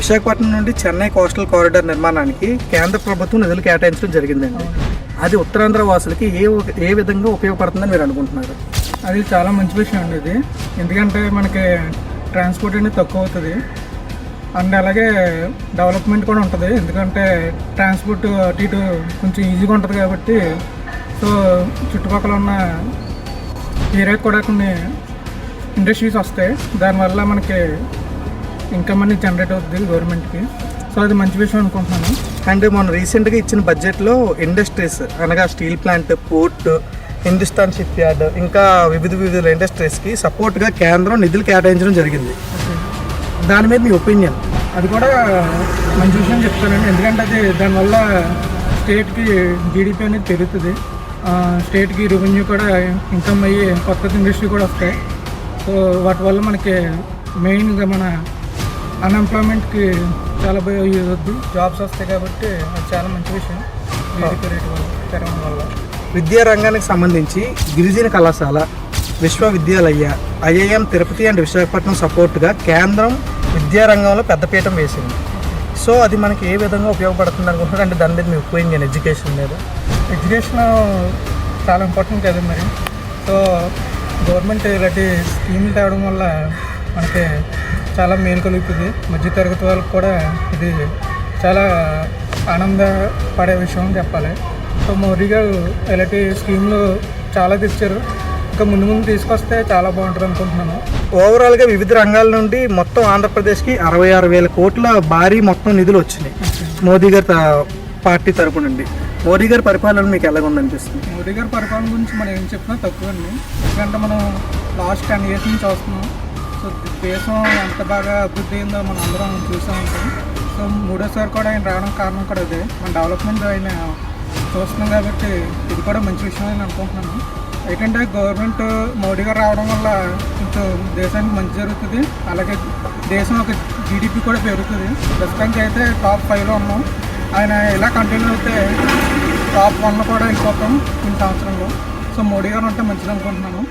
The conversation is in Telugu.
విశాఖపట్నం నుండి చెన్నై కోస్టల్ కారిడార్ నిర్మాణానికి కేంద్ర ప్రభుత్వం నిధులు కేటాయించడం జరిగిందండి. అది ఉత్తరాంధ్ర వాసులకి ఏ ఏ విధంగా ఉపయోగపడుతుందని మీరు అనుకుంటున్నారు? అది చాలా మంచి విషయం అండి ఇది. ఎందుకంటే మనకి ట్రాన్స్పోర్ట్ అనేది తక్కువ అవుతుంది. అండ్ అలాగే డెవలప్మెంట్ కూడా ఉంటుంది. ఎందుకంటే ట్రాన్స్పోర్ట్ అటు ఇటు కొంచెం ఈజీగా ఉంటుంది కాబట్టి సో చుట్టుపక్కల ఉన్న ఏరియాకి కూడా కొన్ని ఇండస్ట్రీస్ వస్తాయి. దానివల్ల మనకి ఇన్కమ్ అనేది జనరేట్ అవుతుంది గవర్నమెంట్కి సో అది మంచి విషయం అనుకుంటున్నాను. అండ్ మొన్న రీసెంట్గా ఇచ్చిన బడ్జెట్లో ఇండస్ట్రీస్ అనగా steel plant port Hindustan shipyard ఇంకా వివిధ వివిధ ఇండస్ట్రీస్కి సపోర్ట్గా కేంద్రం నిధులు కేటాయించడం జరిగింది. దాని మీద మీ ఒపీనియన్ అది కూడా మంచి విషయం చెప్తానండి. ఎందుకంటే అది దానివల్ల స్టేట్కి జీడిపి అనేది పెరుగుతుంది. స్టేట్కి రెవెన్యూ కూడా ఇన్కమ్ అయ్యి కొత్త ఇండస్ట్రీ కూడా వస్తాయి. సో వాటి వల్ల మనకి మెయిన్గా మన అన్ఎంప్లాయ్మెంట్కి చాలా యూజ్ అవుద్ది జాబ్స్ వస్తాయి కాబట్టి అది చాలా మంచి విషయం. పెరగడం వల్ల. విద్యా రంగానికి సంబంధించి గిరిజన కళాశాల విశ్వవిద్యాలయ ఐఐఎం తిరుపతి అండ్ విశాఖపట్నం సపోర్ట్గా కేంద్రం విద్యా రంగంలో పెద్దపీఠం వేసింది. సో అది మనకి ఏ విధంగా ఉపయోగపడుతుంది అనుకుంటున్నారు? అంటే దాని మీద మీ ఒపీనియన్ ఎడ్యుకేషన్ మీద. ఎడ్యుకేషన్ చాలా ఇంపార్టెంట్ కదా మరి. సో గవర్నమెంట్ ఇలాంటి స్కీములు తేవడం వల్ల మనకి చాలా మేలు కలుగుతుంది. మధ్యతరగతి వాళ్ళకి కూడా ఇది చాలా ఆనందపడే విషయం అని చెప్పాలి. సో మోడీ గారు ఇలాంటి స్కీములు చాలా తెచ్చారు. ఇంకా ముందు ముందు తీసుకొస్తే చాలా బాగుంటుంది అనుకుంటున్నాను. ఓవరాల్గా వివిధ రంగాల నుండి మొత్తం ఆంధ్రప్రదేశ్కి అరవై ఆరు వేల కోట్ల భారీ మొత్తం నిధులు వచ్చినాయి. మోదీ గారి పార్టీ తరపు నుండి. మోదీ గారి పరిపాలన మీకు ఎలాగ ఉందనిపిస్తుంది? మోడీ గారి పరిపాలన గురించి మనం ఏం చెప్పినా తక్కువండి ఎందుకంటే మనం లాస్ట్ టెన్ ఇయర్స్ నుంచి వస్తున్నాం సో దేశం ఎంత బాగా అభివృద్ధి అయిందో మనం అందరం చూసాం ఉంటాం. సో మూడోసారి కూడా ఆయన రావడం కారణం కూడా అదే. మన డెవలప్మెంట్ ఆయన చూస్తున్నాం కాబట్టి ఇది కూడా మంచి విషయం అని అనుకుంటున్నాను. ఎందుకంటే గవర్నమెంట్ మోడీ గారు రావడం వల్ల కొంచెం దేశానికి మంచి జరుగుతుంది. అలాగే దేశం ఒక జీడిపి కూడా పెరుగుతుంది. ప్రస్తుతానికి అయితే టాప్ ఫైవ్లో ఉన్నాం. ఆయన ఇలా కంటిన్యూ అయితే టాప్ వన్ కూడా వెళ్ళిపోతాం కొన్ని సంవత్సరంలో. సో మోడీ గారు ఉంటే మంచిది అనుకుంటున్నాను.